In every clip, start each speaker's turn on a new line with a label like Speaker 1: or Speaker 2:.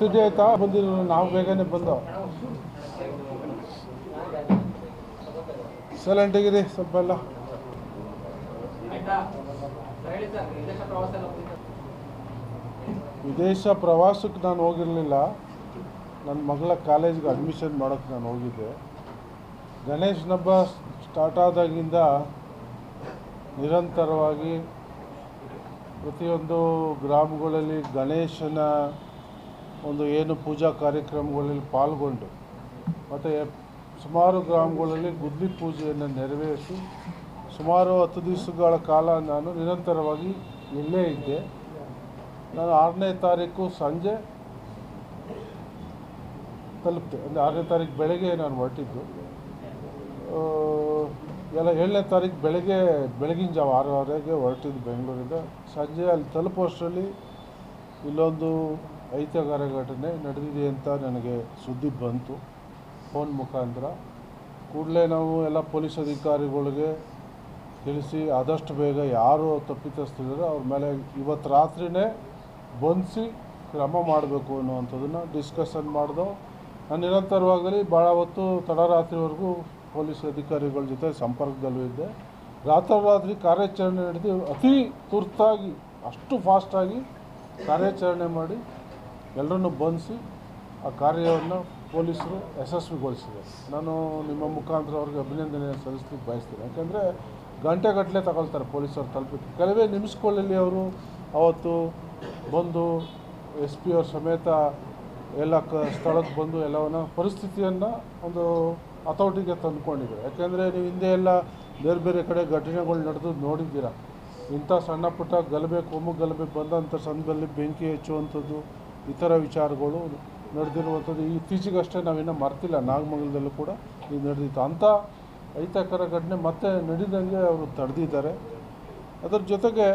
Speaker 1: ತಿಂಡಿ ಆಯ್ತಾ? ಬಂದಿಲ್ಲ ನಾವು ಬೇಗನೆ ಬಂದೋ. ಸೈಲೆಂಟಿಗಿರಿ ಸ್ವಲ್ಪ ಎಲ್ಲ ವಿದೇಶ ಪ್ರವಾಸಕ್ಕೆ ನಾನು ಹೋಗಿರಲಿಲ್ಲ. ನನ್ನ ಮಗಳ ಕಾಲೇಜ್ಗೆ ಅಡ್ಮಿಷನ್ ಮಾಡೋಕ್ಕೆ ನಾನು ಹೋಗಿದ್ದೆ. ಗಣೇಶನ ಹಬ್ಬ ಸ್ಟಾರ್ಟ್ ಆದಾಗಿಂದ ನಿರಂತರವಾಗಿ ಪ್ರತಿಯೊಂದು ಗ್ರಾಮಗಳಲ್ಲಿ ಗಣೇಶನ ಒಂದು ಏನು ಪೂಜಾ ಕಾರ್ಯಕ್ರಮಗಳಲ್ಲಿ ಪಾಲ್ಗೊಂಡು ಮತ್ತು ಸುಮಾರು ಗ್ರಾಮಗಳಲ್ಲಿ ಗುದ್ಲಿ ಪೂಜೆಯನ್ನು ನೆರವೇರಿಸಿ ಸುಮಾರು ಹತ್ತು ದಿವಸಗಳ ಕಾಲ ನಾನು ನಿರಂತರವಾಗಿ ಇಲ್ಲೇ ಇದ್ದೆ. ನಾನು ಆರನೇ ತಾರೀಕು ಸಂಜೆ ತಲುಪಿದೆ. ಅಂದರೆ ಆರನೇ ತಾರೀಕು ಬೆಳಗ್ಗೆ ನಾನು ಹೊರಟಿದ್ದು. ಎಲ್ಲ ಏಳನೇ ತಾರೀಕು ಬೆಳಗ್ಗೆ, ಬೆಳಗಿನ ಜಾವ ಆರೂವರೆಗೆ ಹೊರಟಿದ್ದು ಬೆಂಗಳೂರಿಂದ. ಸಂಜೆ ಅಲ್ಲಿ ತಲುಪೋಷ್ಟರಲ್ಲಿ ಇಲ್ಲೊಂದು ಐತಿಹಾರ ಘಟನೆ ನಡೆದಿದೆ ಅಂತ ನನಗೆ ಸುದ್ದಿ ಬಂತು. ಫೋನ್ ಮುಖಾಂತರ. ಕೂಡಲೇ ನಾವು ಎಲ್ಲ ಪೊಲೀಸ್ ಅಧಿಕಾರಿಗಳಿಗೆ ತಿಳಿಸಿ ಆದಷ್ಟು ಬೇಗ ಯಾರು ತಪ್ಪಿತಸ್ತಿದ್ದಾರೆ ಅವ್ರ ಮೇಲೆ ಇವತ್ತು ರಾತ್ರಿನೇ ಬಂಧಿಸಿ ಕ್ರಮ ಮಾಡಬೇಕು ಅನ್ನುವಂಥದ್ದನ್ನು ಡಿಸ್ಕಷನ್ ಮಾಡಿದೋ. ನಾನು ನಿರಂತರವಾಗಿ ಭಾಳ ಹೊತ್ತು ತಡರಾತ್ರಿವರೆಗೂ ಪೊಲೀಸ್ ಅಧಿಕಾರಿಗಳ ಜೊತೆ ಸಂಪರ್ಕದಲ್ಲೂ ಇದ್ದೆ. ರಾತ್ರೋರಾತ್ರಿ ಕಾರ್ಯಾಚರಣೆ ನಡೆದು ಅತಿ ತುರ್ತಾಗಿ, ಅಷ್ಟು ಫಾಸ್ಟಾಗಿ ಕಾರ್ಯಾಚರಣೆ ಮಾಡಿ ಎಲ್ಲರನ್ನು ಬಂಧಿಸಿ ಆ ಕಾರ್ಯವನ್ನು ಪೊಲೀಸರು ಯಶಸ್ವಿಗೊಳಿಸಿದೆ ನಾನು ನಿಮ್ಮ ಮುಖಾಂತರ ಅವ್ರಿಗೆ ಅಭಿನಂದನೆ ಸಲ್ಲಿಸ್ಲಿಕ್ಕೆ ಬಯಸ್ತೀನಿ. ಯಾಕೆಂದರೆ ಗಂಟೆಗಟ್ಟಲೆ ತಗೊಳ್ತಾರೆ ಪೊಲೀಸರು ತಲುಪಿ ಕೆಲವೇ ನಿಮಿಷಗಳಲ್ಲಿ ಅವರು ಅವತ್ತು ಬಂದು ಎಸ್ ಪಿ ಅವ್ರ ಸಮೇತ ಎಲ್ಲ ಕ ಸ್ಥಳಕ್ಕೆ ಬಂದು ಎಲ್ಲವನ್ನ, ಪರಿಸ್ಥಿತಿಯನ್ನು ಒಂದು ಹತೋಟಿಗೆ ತಂದುಕೊಂಡಿದ್ದಾರೆ ಯಾಕೆಂದರೆ ನೀವು ಹಿಂದೆ ಎಲ್ಲ ಬೇರೆ ಬೇರೆ ಕಡೆ ಘಟನೆಗಳು ನಡೆದು ನೋಡಿದ್ದೀರ? ಇಂಥ ಸಣ್ಣ ಪುಟ್ಟ ಗಲಭೆ, ಕೋಮು ಗಲಭೆ ಬಂದಂಥ ಸಂದರ್ಭದಲ್ಲಿ ಬೆಂಕಿ ಹಚ್ಚುವಂಥದ್ದು, ಇತರ ವಿಚಾರಗಳು ನಡೆದಿರುವಂಥದ್ದು. ಇತ್ತೀಚೆಗಷ್ಟೇ ನಾವಿನ್ನೂ ಮರ್ತಿಲ್ಲ. ನಾಗಮಂಗಲದಲ್ಲೂ ಕೂಡ ಇದು ನಡೆದಿತ್ತು. ಅಂಥ ಅಹಿತಕರ ಘಟನೆ ಮತ್ತೆ ನಡೆದಂಗೆ ಅವರು ತಡೆದಿದ್ದಾರೆ. ಅದರ ಜೊತೆಗೆ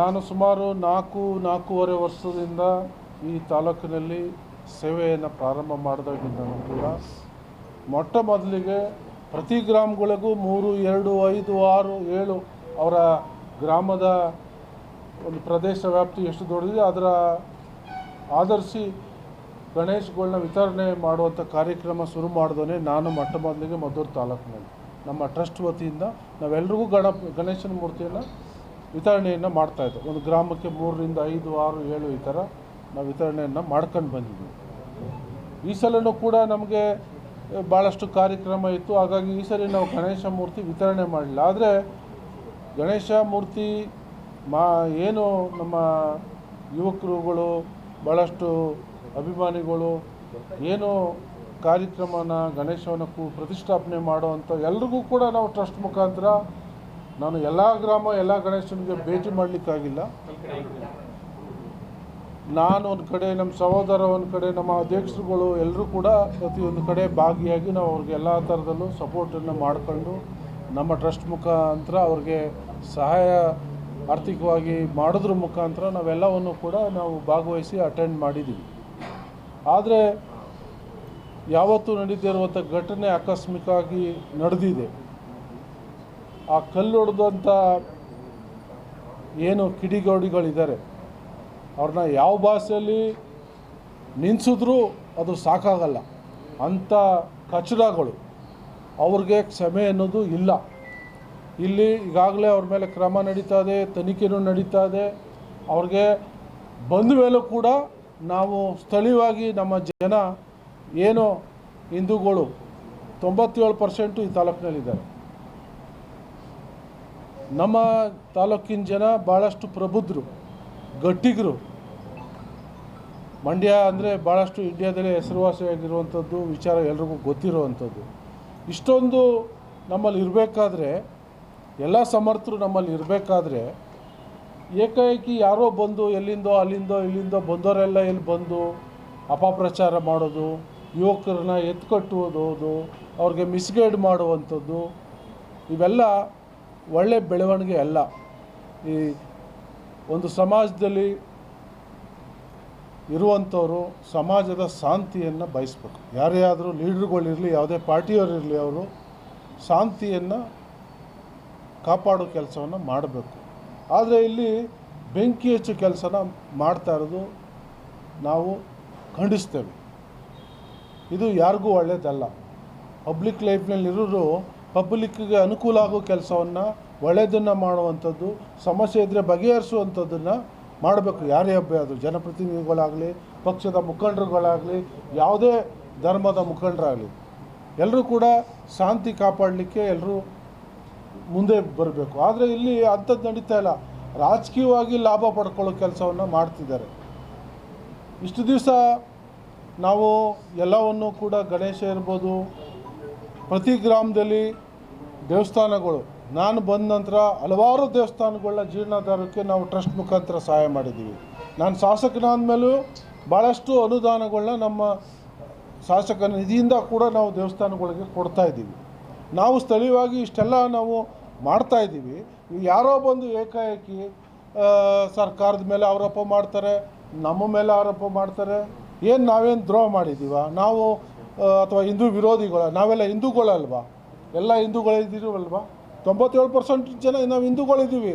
Speaker 1: ನಾನು ಸುಮಾರು ನಾಲ್ಕು, ನಾಲ್ಕೂವರೆ ವರ್ಷದಿಂದ ಈ ತಾಲೂಕಿನಲ್ಲಿ ಸೇವೆಯನ್ನು ಪ್ರಾರಂಭ ಮಾಡಿದಾಗಿಂದನೂ ಕೂಡ ಮೊಟ್ಟ ಮೊದಲಿಗೆ ಪ್ರತಿ ಗ್ರಾಮಗಳಿಗೂ ಮೂರು, ಎರಡು, ಐದು, ಆರು, ಏಳು ಅವರ ಗ್ರಾಮದ ಒಂದು ಪ್ರದೇಶ ವ್ಯಾಪ್ತಿ ಎಷ್ಟು ದೊಡ್ಡದಿದೆ ಅದರ ಆಧರಿಸಿ ಗಣೇಶ್ಗಳನ್ನ ವಿತರಣೆ ಮಾಡುವಂಥ ಕಾರ್ಯಕ್ರಮ ಶುರು ಮಾಡಿದೋನೆ ನಾನು ಮೊಟ್ಟ ಮೊದಲಿಗೆ ಮದ್ದೂರು ತಾಲೂಕಿನಲ್ಲಿ. ನಮ್ಮ ಟ್ರಸ್ಟ್ ವತಿಯಿಂದ ನಾವೆಲ್ಲರಿಗೂ ಗಣ, ಗಣೇಶನ ಮೂರ್ತಿಯನ್ನು ವಿತರಣೆಯನ್ನು ಮಾಡ್ತಾಯಿದ್ದೆ ಒಂದು ಗ್ರಾಮಕ್ಕೆ ಮೂರರಿಂದ ಐದು, ಆರು, ಏಳು ಈ ಥರ ನಾವು ವಿತರಣೆಯನ್ನು ಮಾಡ್ಕೊಂಡು ಬಂದಿದ್ದೀವಿ ಈ ಸಲನೂ ಕೂಡ ನಮಗೆ ಭಾಳಷ್ಟು ಕಾರ್ಯಕ್ರಮ ಇತ್ತು. ಹಾಗಾಗಿ ಈ ಸಲ ನಾವು ಗಣೇಶ ಮೂರ್ತಿ ವಿತರಣೆ ಮಾಡಲಿಲ್ಲ. ಆದರೆ ಗಣೇಶ ಮೂರ್ತಿ ಮಾ ಏನು ನಮ್ಮ ಯುವಕರುಗಳು ಭಾಳಷ್ಟು ಅಭಿಮಾನಿಗಳು ಏನು ಕಾರ್ಯಕ್ರಮನ ಗಣೇಶವನ್ನು ಕೂ ಪ್ರತಿಷ್ಠಾಪನೆ ಮಾಡೋವಂಥ ಎಲ್ರಿಗೂ ಕೂಡ ನಾವು ಟ್ರಸ್ಟ್ ಮುಖಾಂತರ ನಾನು ಎಲ್ಲ ಗ್ರಾಮ ಎಲ್ಲ ಗಣೇಶನಿಗೆ ಭೇಟಿ ಮಾಡಲಿಕ್ಕಾಗಿಲ್ಲ. ನಾನು ಒಂದು ಕಡೆ ನಮ್ಮ ಸಹೋದರ ಒಂದು ಕಡೆ, ನಮ್ಮ ಅಧ್ಯಕ್ಷರುಗಳು ಎಲ್ಲರೂ ಕೂಡ ಪ್ರತಿಯೊಂದು ಕಡೆ ಭಾಗಿಯಾಗಿ ನಾವು ಅವ್ರಿಗೆ ಎಲ್ಲ ಥರದಲ್ಲೂ ಸಪೋರ್ಟನ್ನು ಮಾಡಿಕೊಂಡು, ನಮ್ಮ ಟ್ರಸ್ಟ್ ಮುಖಾಂತರ ಅವ್ರಿಗೆ ಸಹಾಯ ಆರ್ಥಿಕವಾಗಿ ಮಾಡೋದ್ರ ಮುಖಾಂತರ ನಾವೆಲ್ಲವನ್ನು ಕೂಡ ನಾವು ಭಾಗವಹಿಸಿ ಅಟೆಂಡ್ ಮಾಡಿದ್ದೀವಿ ಆದರೆ ಯಾವತ್ತೂ ನಡೀತಿರುವಂಥ ಘಟನೆ ಆಕಸ್ಮಿಕವಾಗಿ ನಡೆದಿದೆ. ಆ ಕಲ್ಲೊಡೆದಂಥ ಏನು ಕಿಡಿಗೌಡಿಗಳಿದ್ದಾರೆ. ಅವ್ರನ್ನ ಯಾವ ಭಾಷೆಯಲ್ಲಿ ನಿಲ್ಸಿದ್ರೂ ಅದು ಸಾಕಾಗಲ್ಲ. ಅಂಥ ಕಚಡಗಳು ಅವ್ರಿಗೆ ಕ್ಷಮೆ ಅನ್ನೋದು ಇಲ್ಲ. ಇಲ್ಲಿ ಈಗಾಗಲೇ ಅವ್ರ ಮೇಲೆ ಕ್ರಮ ನಡೀತಾ ಇದೆ, ತನಿಖೆನೂ ನಡೀತಾ ಇದೆ. ಅವ್ರಿಗೆ ಬಂದ ಮೇಲೂ ಕೂಡ ನಾವು ಸ್ಥಳೀಯವಾಗಿ ನಮ್ಮ ಜನ ಏನು ಹಿಂದೂಗಳು ತೊಂಬತ್ತೇಳು ಪರ್ಸೆಂಟು ಈ ತಾಲೂಕಿನಲ್ಲಿದ್ದಾರೆ. ನಮ್ಮ ತಾಲೂಕಿನ ಜನ ಭಾಳಷ್ಟು ಪ್ರಬುದ್ಧರು, ಗಟ್ಟಿಗರು. ಮಂಡ್ಯ ಅಂದರೆ ಭಾಳಷ್ಟು ಇಂಡಿಯಾದಲ್ಲೇ ಹೆಸರುವಾಸಿಯಾಗಿರುವಂಥದ್ದು, ವಿಚಾರ ಎಲ್ರಿಗೂ ಗೊತ್ತಿರುವಂಥದ್ದು. ಇಷ್ಟೊಂದು ನಮ್ಮಲ್ಲಿ ಇರಬೇಕಾದ್ರೆ, ಎಲ್ಲ ಸಮರ್ಥರು ನಮ್ಮಲ್ಲಿ ಇರಬೇಕಾದ್ರೆ, ಏಕಾಏಕಿ ಯಾರೋ ಬಂದು ಎಲ್ಲಿಂದೋ ಅಲ್ಲಿಂದೋ ಇಲ್ಲಿಂದೋ ಬಂದವರೆಲ್ಲ ಇಲ್ಲಿ ಬಂದು ಅಪಪ್ರಚಾರ ಮಾಡೋದು, ಯುವಕರನ್ನ ಎತ್ಕಟ್ಟುವುದು ಅವ್ರಿಗೆ ಮಿಸ್ಗೈಡ್ ಮಾಡುವಂಥದ್ದು, ಇವೆಲ್ಲ ಒಳ್ಳೆ ಬೆಳವಣಿಗೆ ಅಲ್ಲ. ಈ ಒಂದು ಸಮಾಜದಲ್ಲಿ ಇರುವಂಥವರು ಸಮಾಜದ ಶಾಂತಿಯನ್ನು ಬಯಸ್ಬೇಕು. ಯಾರೇ ಆದರೂ ಲೀಡ್ರುಗಳಿರಲಿ ಯಾವುದೇ ಪಾರ್ಟಿಯವರಿರಲಿ ಅವರು ಶಾಂತಿಯನ್ನು ಕಾಪಾಡೋ ಕೆಲಸವನ್ನು ಮಾಡಬೇಕು. ಆದರೆ ಇಲ್ಲಿ ಬೆಂಕಿ ಹೆಚ್ಚು ಕೆಲಸನ ಮಾಡ್ತಾ ಇರೋದು ನಾವು ಖಂಡಿಸ್ತೇವೆ. ಇದು ಯಾರಿಗೂ ಒಳ್ಳೆಯದಲ್ಲ ಪಬ್ಲಿಕ್ ಲೈಫ್ನಲ್ಲಿರೋರು ಪಬ್ಲಿಕ್ಗೆ ಅನುಕೂಲ ಆಗೋ ಕೆಲಸವನ್ನು ಒಳ್ಳೆಯದನ್ನು ಮಾಡುವಂಥದ್ದು, ಸಮಸ್ಯೆ ಇದ್ದರೆ ಬಗೆಹರಿಸುವಂಥದ್ದನ್ನು ಮಾಡಬೇಕು. ಯಾರೇ ಹಬ್ಬ ಅದು ಜನಪ್ರತಿನಿಧಿಗಳಾಗಲಿ, ಪಕ್ಷದ ಮುಖಂಡರುಗಳಾಗಲಿ, ಯಾವುದೇ ಧರ್ಮದ ಮುಖಂಡರಾಗಲಿ ಎಲ್ಲರೂ ಕೂಡ ಶಾಂತಿ ಕಾಪಾಡಲಿಕ್ಕೆ ಎಲ್ಲರೂ ಮುಂದೆ ಬರಬೇಕು. ಆದರೆ ಇಲ್ಲಿ ಅಂಥದ್ದು ನಡೀತಾ ಇಲ್ಲ. ರಾಜಕೀಯವಾಗಿ ಲಾಭ ಪಡ್ಕೊಳ್ಳೋ ಕೆಲಸವನ್ನು ಮಾಡ್ತಿದ್ದಾರೆ. ಇಷ್ಟು ದಿವಸ ನಾವು ಎಲ್ಲವನ್ನು ಕೂಡ ಗಣೇಶ ಇರ್ಬೋದು, ಪ್ರತಿ ಗ್ರಾಮದಲ್ಲಿ ದೇವಸ್ಥಾನಗಳು ನಾನು ಬಂದ ನಂತರ ಹಲವಾರು ದೇವಸ್ಥಾನಗಳನ್ನ ಜೀರ್ಣೋದ್ಧಾರಕ್ಕೆ ನಾವು ಟ್ರಸ್ಟ್ ಮುಖಾಂತರ ಸಹಾಯ ಮಾಡಿದ್ದೀವಿ. ನಾನು ಶಾಸಕನಾದ ಮೇಲೂ ಭಾಳಷ್ಟು ಅನುದಾನಗಳನ್ನ ನಮ್ಮ ಶಾಸಕ ನಿಧಿಯಿಂದ ಕೂಡ ನಾವು ದೇವಸ್ಥಾನಗಳಿಗೆ ಕೊಡ್ತಾ ಇದ್ದೀವಿ. ನಾವು ಸ್ಥಳೀಯವಾಗಿ ಇಷ್ಟೆಲ್ಲ ನಾವು ಮಾಡ್ತಾ ಇದ್ದೀವಿ. ಯಾರೋ ಬಂದು ಏಕಾಏಕಿ ಸರ್ಕಾರದ ಮೇಲೆ ಆರೋಪ ಮಾಡ್ತಾರೆ, ನಮ್ಮ ಮೇಲೆ ಆರೋಪ ಮಾಡ್ತಾರೆ. ಏನು ನಾವೇನು ದ್ರೋಹ ಮಾಡಿದ್ದೀವ? ನಾವು ಅಥವಾ ಹಿಂದೂ ವಿರೋಧಿಗಳ, ನಾವೆಲ್ಲ ಹಿಂದೂಗಳಲ್ವಾ? ಎಲ್ಲ ಹಿಂದೂಗಳಿದ್ದೀವಲ್ವಾ ತೊಂಬತ್ತೇಳು ಪರ್ಸೆಂಟ್ ಜನ ನಾವು ಹಿಂದೂಗಳಿದ್ದೀವಿ.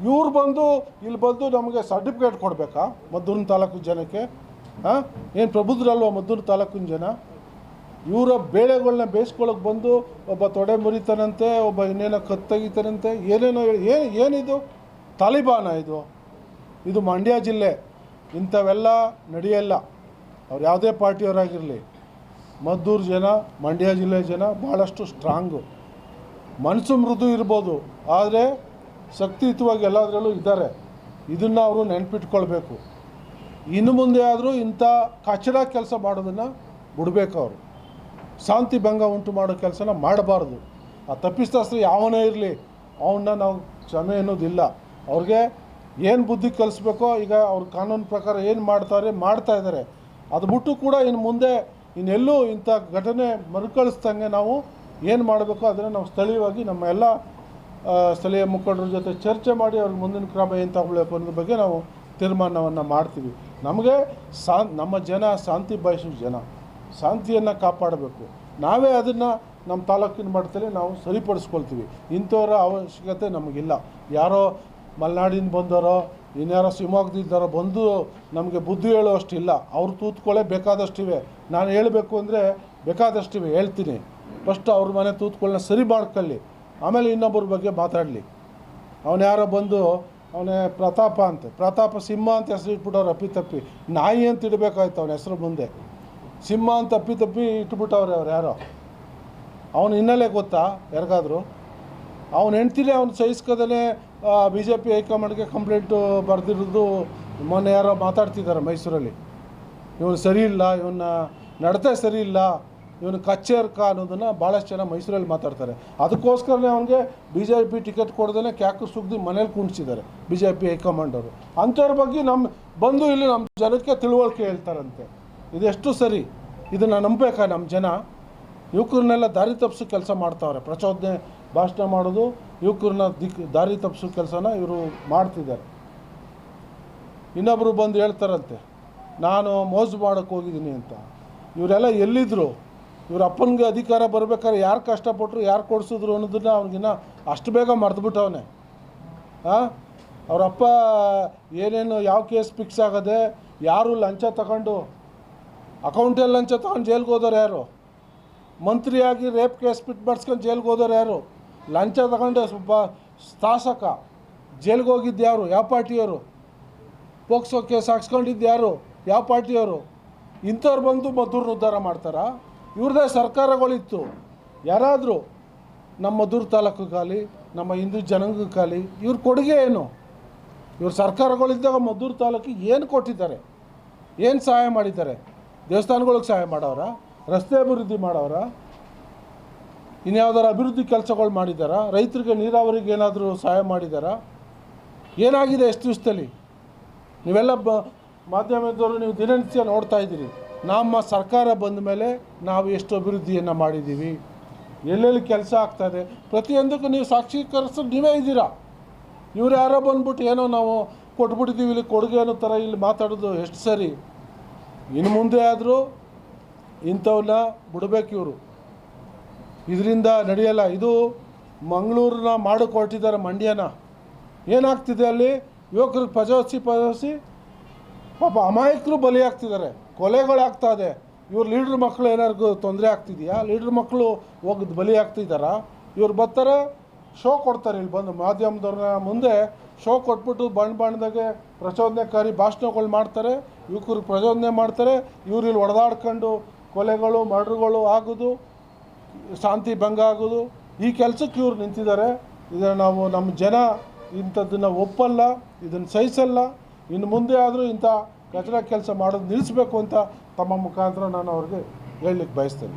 Speaker 1: ಇವ್ರು ಬಂದು ಇಲ್ಲಿ ಬಂದು ನಮಗೆ ಸರ್ಟಿಫಿಕೇಟ್ ಕೊಡಬೇಕಾ? ಮದ್ದೂರಿನ ತಾಲೂಕು ಜನಕ್ಕೆ? ಹಾಂ? ಏನು ಪ್ರಬುದ್ಧರಲ್ವ ಮದ್ದೂರು ತಾಲೂಕಿನ ಜನ? ಇವರ ಬೇಳೆಗಳನ್ನ ಬೇಯಿಸ್ಕೊಳಕ್ಕೆ ಬಂದು ಒಬ್ಬ ತೊಡೆ ಮುರಿತಾನಂತೆ, ಒಬ್ಬ ಇನ್ನೇನೋ ಕತ್ತಗಿತಾನಂತೆ ತೆಗಿತಾನಂತೆ ಏನೇನೋ ಏನು, ಏನಿದು? ತಾಲಿಬಾನ ಇದು. ಇದು ಮಂಡ್ಯ ಜಿಲ್ಲೆ. ಇಂಥವೆಲ್ಲ ನಡೆಯಲ್ಲ. ಅವ್ರು ಯಾವುದೇ ಪಾರ್ಟಿಯವರಾಗಿರಲಿ. ಮದ್ದೂರು ಜನ, ಮಂಡ್ಯ ಜಿಲ್ಲೆ ಜನ ಭಾಳಷ್ಟು ಸ್ಟ್ರಾಂಗು ಮನಸ್ಸು ಮೃದು ಇರ್ಬೋದು, ಆದರೆ ಶಕ್ತಿಯುತವಾಗಿ ಎಲ್ಲದರಲ್ಲೂ ಇದ್ದಾರೆ. ಇದನ್ನು ಅವರು ನೆನಪಿಟ್ಕೊಳ್ಬೇಕು. ಇನ್ನು ಮುಂದೆ ಆದರೂ ಇಂಥ ಕಚಡ ಕೆಲಸ ಮಾಡೋದನ್ನು ಬಿಡಬೇಕು ಅವರು. ಶಾಂತಿ ಭಂಗ ಉಂಟು ಮಾಡೋ ಕೆಲಸನ ಮಾಡಬಾರ್ದು. ಆ ತಪ್ಪಿಸ್ತಾಸ್ತ್ರ ಯಾವನೇ ಇರಲಿ ಅವನ್ನ ನಾವು ಕ್ಷಮೆ ಅನ್ನೋದಿಲ್ಲ ಅವ್ರಿಗೆ ಏನು ಬುದ್ಧಿ ಕಲಿಸ್ಬೇಕೋ, ಈಗ ಅವ್ರ ಕಾನೂನು ಪ್ರಕಾರ ಏನು ಮಾಡ್ತಾರೆ, ಮಾಡ್ತಾ ಇದ್ದಾರೆ ಅದು ಬಿಟ್ಟು ಕೂಡ ಇನ್ನು ಮುಂದೆ ಇನ್ನೆಲ್ಲೂ ಇಂಥ ಘಟನೆ ಮರುಕಳಿಸ್ದಂಗೆ ನಾವು ಏನು ಮಾಡಬೇಕೋ ಅದನ್ನು ನಾವು ಸ್ಥಳೀಯವಾಗಿ ನಮ್ಮ ಎಲ್ಲ ಸ್ಥಳೀಯ ಮುಖಂಡರ ಜೊತೆ ಚರ್ಚೆ ಮಾಡಿ ಅವ್ರಿಗೆ ಮುಂದಿನ ಕ್ರಮ ಏನು ತಗೊಳ್ಬೇಕು ಅನ್ನೋದ್ರ ಬಗ್ಗೆ ನಾವು ತೀರ್ಮಾನವನ್ನು ಮಾಡ್ತೀವಿ. ನಮಗೆ ಸಾ ನಮ್ಮ ಜನ ಶಾಂತಿ ಬಯಸುವ ಜನ. ಶಾಂತಿಯನ್ನು ಕಾಪಾಡಬೇಕು. ನಾವೇ ಅದನ್ನು ನಮ್ಮ ತಾಲೂಕಿನ ಮಟ್ಟದಲ್ಲಿ ನಾವು ಸರಿಪಡಿಸ್ಕೊಳ್ತೀವಿ. ಇಂಥವರ ಅವಶ್ಯಕತೆ ನಮಗಿಲ್ಲ. ಯಾರೋ ಮಲೆನಾಡಿಂದ ಬಂದವರೋ, ಇನ್ಯಾರೋ ಶಿವಮೊಗ್ಗದಿದ್ದಾರೋ ಬಂದು ನಮಗೆ ಬುದ್ಧಿ ಹೇಳುವಷ್ಟಿಲ್ಲ ಅವ್ರು ತೂತ್ಕೊಳ್ಳೇ ಬೇಕಾದಷ್ಟಿವೆ. ನಾನು ಹೇಳಬೇಕು ಅಂದರೆ ಬೇಕಾದಷ್ಟಿವೆ. ಹೇಳ್ತೀನಿ. ಫಸ್ಟ್ ಅವ್ರ ಮನೆ ತೂತ್ಕೊಳ್ಳ ಸರಿ ಮಾಡ್ಕೊಳ್ಳಿ. ಆಮೇಲೆ ಇನ್ನೊಬ್ಬರ ಬಗ್ಗೆ ಮಾತಾಡಲಿ. ಅವನು ಯಾರೋ ಬಂದು, ಅವನೇ ಪ್ರತಾಪ ಅಂತ, ಪ್ರತಾಪ ಸಿಂಹ ಅಂತ ಹೆಸರು ಇಟ್ಬಿಟ್ಟವ್ರು ಅಪ್ಪಿ ತಪ್ಪಿ. ನಾಯಿ ಅಂತ ಇಡಬೇಕಾಯ್ತು ಅವನ ಹೆಸರು ಮುಂದೆ. ಸಿಂಹ ಅಂತ ಅಪ್ಪಿ ತಪ್ಪಿ ಇಟ್ಬಿಟ್ಟವ್ರೆ ಅವ್ರು ಯಾರೋ. ಅವನ ಹಿನ್ನೆಲೆ ಗೊತ್ತಾ, ಯಾರಿಗಾದ್ರು? ಅವನ ಹೆಂಡ್ತಿನೇ ಅವ್ನು ಸಹಿಸ್ಕೋದೇ ಬಿ ಜೆ ಪಿ ಹೈಕಮಾಂಡ್ಗೆ ಕಂಪ್ಲೇಂಟು ಬರೆದಿರೋದು ಮೊನ್ನೆ ಯಾರೋ ಮಾತಾಡ್ತಿದ್ದಾರೆ ಮೈಸೂರಲ್ಲಿ. ಇವನು ಸರಿ ಇಲ್ಲ ಇವನ್ನ ನಡತೆ ಸರಿ ಇಲ್ಲ ಇವನು ಕಚ್ಚೇರ್ಕ ಅನ್ನೋದನ್ನು ಭಾಳಷ್ಟು ಜನ ಮೈಸೂರಲ್ಲಿ ಮಾತಾಡ್ತಾರೆ. ಅದಕ್ಕೋಸ್ಕರನೇ ಅವನಿಗೆ ಬಿ ಜೆ ಪಿ ಟಿಕೆಟ್ ಕೊಡ್ದೇ ಕ್ಯಾಕು ಸುಗ್ದು ಮನೇಲಿ ಕುಣಿಸಿದ್ದಾರೆ ಬಿ ಜೆ ಪಿ ಹೈಕಮಾಂಡವರು ಅಂಥವ್ರ ಬಗ್ಗೆ ನಮ್ಮ ಬಂದು ಇಲ್ಲಿ ನಮ್ಮ ಜನಕ್ಕೆ ತಿಳುವಳಿಕೆ ಹೇಳ್ತಾರಂತೆ. ಇದೆಷ್ಟು ಸರಿ? ಇದನ್ನು ನಂಬಬೇಕಾ ನಮ್ಮ ಜನ? ಯುವಕರನ್ನೆಲ್ಲ ದಾರಿ ತಪ್ಪಿಸೋ ಕೆಲಸ ಮಾಡ್ತಾವ್ರೆ. ಪ್ರಚೋದನೆ ಭಾಷಣ ಮಾಡೋದು, ಯುವಕರನ್ನ ದಿಕ್, ದಾರಿ ತಪ್ಪಿಸೋ ಕೆಲಸನ ಇವರು ಮಾಡ್ತಿದ್ದಾರೆ. ಇನ್ನೊಬ್ಬರು ಬಂದು ಹೇಳ್ತಾರಂತೆ, ನಾನು ಮೋಜು ಮಾಡೋಕ್ಕೆ ಹೋಗಿದ್ದೀನಿ ಅಂತ. ಇವರೆಲ್ಲ ಎಲ್ಲಿದ್ದರು ಇವ್ರ ಅಪ್ಪನಿಗೆ ಅಧಿಕಾರ ಬರ್ಬೇಕಾದ್ರೆ ಯಾರು ಕಷ್ಟಪಟ್ಟರು ಯಾರು ಕೊಡಿಸಿದ್ರು ಅನ್ನೋದನ್ನ ಅವ್ನಿಗಿನ್ನ ಅಷ್ಟು ಬೇಗ ಮರೆತುಬಿಟ್ಟವನೆ ಹಾಂ ಅವರಪ್ಪ ಏನೇನು ಯಾವ ಕೇಸ್ ಫಿಕ್ಸ್ ಆಗದೆ ಯಾರು ಲಂಚ ತಗೊಂಡು ಅಕೌಂಟಲ್ಲಿ ಲಂಚ ತಗೊಂಡು ಜೈಲ್ಗೆ ಹೋದವ್ರು ಯಾರು? ಮಂತ್ರಿಯಾಗಿ ರೇಪ್ ಕೇಸ್ ಫಿಟ್ ಮಾಡ್ಸ್ಕೊಂಡು ಜೈಲ್ಗೆ ಹೋದವ್ರು ಯಾರು? ಲಂಚ ತಗೊಂಡು ಸ್ವಲ್ಪ ಶಾಸಕ ಜೈಲ್ಗೆ ಹೋಗಿದ್ದು ಯಾರು? ಯಾವ ಪಾರ್ಟಿಯವರು? ಪೋಕ್ಸೋ ಕೇಸ್ ಹಾಕ್ಸ್ಕೊಂಡಿದ್ದು ಯಾರು? ಯಾವ ಪಾರ್ಟಿಯವರು? ಇಂಥವ್ರು ಬಂದು ಮದ್ದೂರನ್ನ ಉದ್ಧಾರ ಮಾಡ್ತಾರಾ? ಇವ್ರದ್ದೇ ಸರ್ಕಾರಗಳಿತ್ತು. ಯಾರಾದರೂ ನಮ್ಮ ಮದ್ದೂರು ತಾಲೂಕಿಗಾಗಲಿ ನಮ್ಮ ಹಿಂದೂ ಜನಾಂಗಕ್ಕಾಗಲಿ, ಇವ್ರ ಕೊಡುಗೆ ಏನು? ಇವ್ರ ಸರ್ಕಾರಗಳಿದ್ದಾಗ ಮದ್ದೂರು ತಾಲೂಕಿಗೆ ಏನು ಕೊಟ್ಟಿದ್ದಾರೆ? ಏನು ಸಹಾಯ ಮಾಡಿದ್ದಾರೆ? ದೇವಸ್ಥಾನಗಳಿಗೆ ಸಹಾಯ ಮಾಡೋರ? ರಸ್ತೆ ಅಭಿವೃದ್ಧಿ ಮಾಡೋರ? ಇನ್ಯಾವುದಾದ್ರು ಅಭಿವೃದ್ಧಿ ಕೆಲಸಗಳು ಮಾಡಿದಾರ ರೈತರಿಗೆ ನೀರಾವರಿಗೆ ಏನಾದರೂ ಸಹಾಯ ಮಾಡಿದ್ದಾರಾ? ಏನಾಗಿದೆ ಎಷ್ಟು ದಿವಸದಲ್ಲಿ ನೀವೆಲ್ಲ ಬ, ಮಾಧ್ಯಮದವರು ನೀವು ದಿನನಿತ್ಯ ನೋಡ್ತಾ ಇದ್ದೀರಿ. ನಮ್ಮ ಸರ್ಕಾರ ಬಂದ ಮೇಲೆ ನಾವು ಎಷ್ಟು ಅಭಿವೃದ್ಧಿಯನ್ನು ಮಾಡಿದ್ದೀವಿ? ಎಲ್ಲೆಲ್ಲಿ ಕೆಲಸ ಆಗ್ತಾಯಿದೆ ಪ್ರತಿಯೊಂದಕ್ಕೂ ನೀವು ಸಾಕ್ಷೀಕರಿಸ್ ನೀವೇ ಇದ್ದೀರಾ? ಇವ್ರು ಯಾರೋ ಬಂದ್ಬಿಟ್ಟು ಏನೋ ನಾವು ಕೊಟ್ಬಿಟ್ಟಿದ್ದೀವಿ, ಇಲ್ಲಿ ಕೊಡುಗೆ ಅನ್ನೋ ಥರ ಇಲ್ಲಿ ಮಾತಾಡೋದು ಎಷ್ಟು ಸರಿ? ಇನ್ನು ಮುಂದೆ ಆದರೂ ಇಂಥವನ್ನ ಬಿಡಬೇಕು ಇವರು. ಇದರಿಂದ ನಡೆಯಲ್ಲ, ಇದು ಮಂಗಳೂರನ್ನ ಮಾಡಿಕೊಟ್ಟಿದ್ದಾರೆ ಮಂಡ್ಯನ. ಏನಾಗ್ತಿದೆ ಅಲ್ಲಿ? ಯುವಕರಿಗೆ ಪಜೋಸಿ ಪಜೋಸಿ ಪಾಪ ಅಮಾಯಕರು ಬಲಿಯಾಗ್ತಿದ್ದಾರೆ, ಕೊಲೆಗಳಾಗ್ತಾ ಇದೆ. ಇವ್ರ ಲೀಡ್ರ್ ಮಕ್ಕಳು ಏನಾದ್ರು ತೊಂದರೆ ಆಗ್ತಿದೆಯಾ? ಲೀಡ್ರ್ ಮಕ್ಕಳು ಹೋಗಿದ್ದು ಬಲಿ ಆಗ್ತಿದ್ದಾರಾ? ಇವ್ರು ಬರ್ತಾರೆ ಶೋ ಕೊಡ್ತಾರೆ ಇಲ್ಲಿ ಬಂದು ಮಾಧ್ಯಮದವ್ರನ್ನ ಮುಂದೆ ಶೋ ಕೊಟ್ಬಿಟ್ಟು ಬಣ್ಣ ಬಣ್ಣದಾಗೆ ಪ್ರಚೋದನೆಕಾರಿ ಭಾಷಣಗಳು ಮಾಡ್ತಾರೆ, ಯುವಕರು ಪ್ರಚೋದನೆ ಮಾಡ್ತಾರೆ, ಇವ್ರು ಇಲ್ಲಿ ಒಡೆದಾಡ್ಕೊಂಡು ಕೊಲೆಗಳು, ಮರ್ಡ್ರುಗಳು ಆಗೋದು, ಶಾಂತಿ ಭಂಗ ಆಗೋದು. ಈ ಕೆಲಸಕ್ಕೆ ಇವ್ರು ನಿಂತಿದ್ದಾರೆ. ಇದನ್ನು ನಾವು ನಮ್ಮ ಜನ ಇಂಥದ್ದನ್ನು ಒಪ್ಪಲ್ಲ, ಇದನ್ನು ಸಹಿಸಲ್ಲ. ಇನ್ನು ಮುಂದೆ ಆದರೂ ಇಂಥ ಕಚಡ ಕೆಲಸ ಮಾಡೋದು ನಿಲ್ಲಿಸಬೇಕು ಅಂತ ತಮ್ಮ ಮುಖಾಂತರ ನಾನು ಅವ್ರಿಗೆ ಹೇಳಲಿಕ್ಕೆ ಬಯಸ್ತೇನೆ.